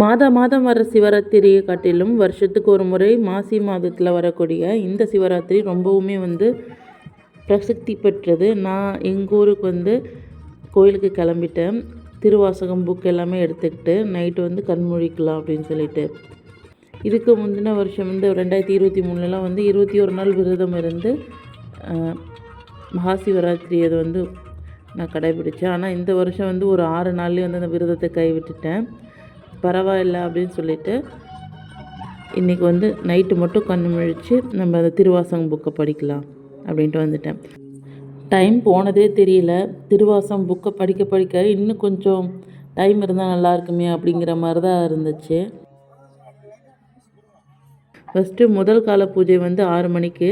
மாத மாதம் வர சிவராத்திரியை காட்டிலும் வருஷத்துக்கு ஒரு முறை மாசி மாதத்தில் வரக்கூடிய இந்த சிவராத்திரி ரொம்பவுமே வந்து பிரசித்தி பெற்றது. நான் எங்கள் ஊருக்கு வந்து கோயிலுக்கு கிளம்பிட்டேன். திருவாசகம் புக் எல்லாமே எடுத்துக்கிட்டு நைட்டு வந்து கண்மொழிக்கலாம் அப்படின்னு சொல்லிட்டு. இதுக்கு முந்தின வருஷம் வந்து ரெண்டாயிரத்தி இருபத்தி மூணுலலாம் வந்து இருபத்தி ஒரு நாள் விரதம் இருந்து மகாசிவராத்திரி மகா சிவராத்திரி வந்து நான் கடைபிடித்தேன் ஆனால் இந்த வருஷம் வந்து ஒரு ஆறு நாள்லேயே வந்து அந்த விரதத்தை கைவிட்டுட்டேன். பரவாயில்ல அப்படின்னு சொல்லிட்டு இன்றைக்கி வந்து நைட்டு மட்டும் கண்ணு முழிச்சு நம்ம அந்த திருவாசகம் புக்கை படிக்கலாம் அப்படின்ட்டு வந்துட்டேன். டைம் போனதே தெரியல. திருவாசம் புக்கை படிக்க படிக்க இன்னும் கொஞ்சம் டைம் இருந்தால் நல்லா இருக்குமே அப்படிங்கிற மாதிரி தான் இருந்துச்சு. ஃபஸ்ட்டு முதல் கால பூஜை வந்து ஆறு மணிக்கு.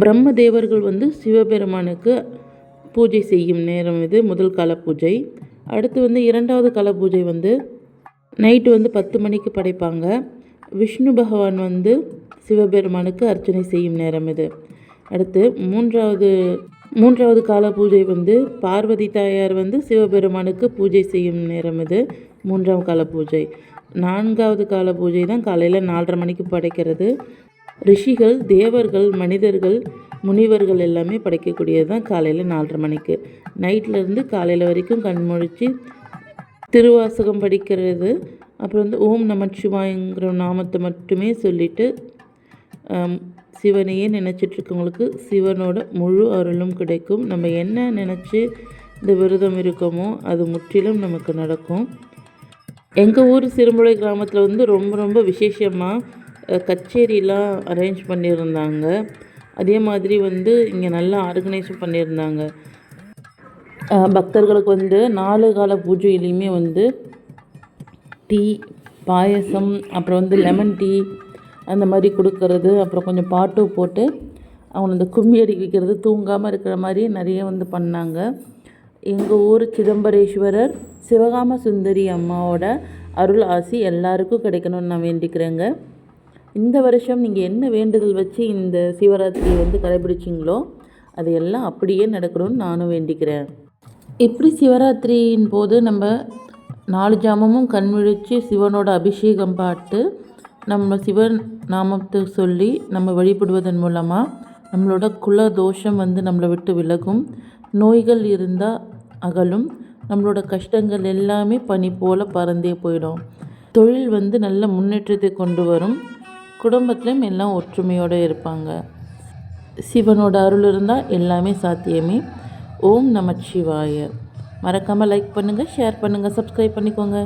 பிரம்ம தேவர்கள் வந்து சிவபெருமானுக்கு பூஜை செய்யும் நேரம் இது முதல் கால பூஜை. அடுத்து வந்து இரண்டாவது கால பூஜை வந்து நைட்டு வந்து பத்து மணிக்கு படைப்பாங்க. விஷ்ணு பகவான் வந்து சிவபெருமானுக்கு அர்ச்சனை செய்யும் நேரம் இது. அடுத்து மூன்றாவது மூன்றாவது கால பூஜை வந்து பார்வதி தாயார் வந்து சிவபெருமானுக்கு பூஜை செய்யும் நேரம் இது மூன்றாம் கால பூஜை. நான்காவது கால பூஜை தான் காலையில் நாலரை மணிக்கு படைக்கிறது. ரிஷிகள் தேவர்கள் மனிதர்கள் முனிவர்கள் எல்லாமே படைக்கக்கூடியது தான் காலையில் நாலரை மணிக்கு. நைட்ல இருந்து காலையில் வரைக்கும் கண் முழிச்சு திருவாசகம் படிக்கிறது. அப்புறம் வந்து ஓம் நமச்சிவாயங்கிற நாமத்தை மட்டுமே சொல்லிட்டு சிவனையே நினச்சிட்டு இருக்கவங்களுக்கு சிவனோட முழு அருளும் கிடைக்கும். நம்ம என்ன நினச்சி இந்த விரதம் இருக்கோமோ அது முற்றிலும் நமக்கு நடக்கும். எங்கள் ஊர் சிறுமுளை கிராமத்தில் வந்து ரொம்ப ரொம்ப விசேஷமாக கச்சேரிலாம் அரேஞ்ச் பண்ணியிருந்தாங்க. அதே மாதிரி வந்து இங்கே நல்லா ஆர்கனைஸும் பண்ணியிருந்தாங்க. பக்தர்களுக்கு வந்து நாலு கால பூஜையிலையுமே வந்து டீ பாயசம் அப்புறம் வந்து லெமன் டீ அந்த மாதிரி கொடுக்கறது அப்புறம் கொஞ்சம் பாட்டு போட்டு அவங்கள இந்த கும்மி அடிக்க வைக்கிறது தூங்காமல் இருக்கிற மாதிரி நிறைய வந்து பண்ணாங்க. எங்கள் ஊர் சிதம்பரேஸ்வரர் சிவகாம சுந்தரி அம்மாவோட அருள் ஆசி எல்லாருக்கும் கிடைக்கணும்னு நான் வேண்டிக்கிறேங்க. இந்த வருஷம் நீங்கள் என்ன வேண்டுதல் வச்சு இந்த சிவராத்திரி வந்து கடைபிடிச்சிங்களோ அது எல்லாம் அப்படியே நடக்கணும்னு நானும் வேண்டிக்கிறேன். எப்படி சிவராத்திரியின் போது நம்ம நாலு ஜாமமும் கண்விழித்து சிவனோட அபிஷேகம் பாட்டு நம்ம சிவன் நாமத்தை சொல்லி நம்ம வழிபடுவதன் மூலமாக நம்மளோட குல தோஷம் வந்து நம்மளை விட்டு விலகும். நோய்கள் இருந்தால் அகலும் நம்மளோட கஷ்டங்கள் எல்லாமே பனி போல் பறந்தே போயிடும். தொழில் வந்து நல்ல முன்னேற்றத்தை கொண்டு வரும். குடும்பத்திலும் எல்லாம் ஒற்றுமையோடு இருப்பாங்க. சிவனோட அருள் இருந்தால் எல்லாமே சாத்தியமே. ஓம் நமச்சிவாய. மறக்காமல் லைக் பண்ணுங்கள் ஷேர் பண்ணுங்கள் சப்ஸ்கிரைப் பண்ணிக்கோங்க.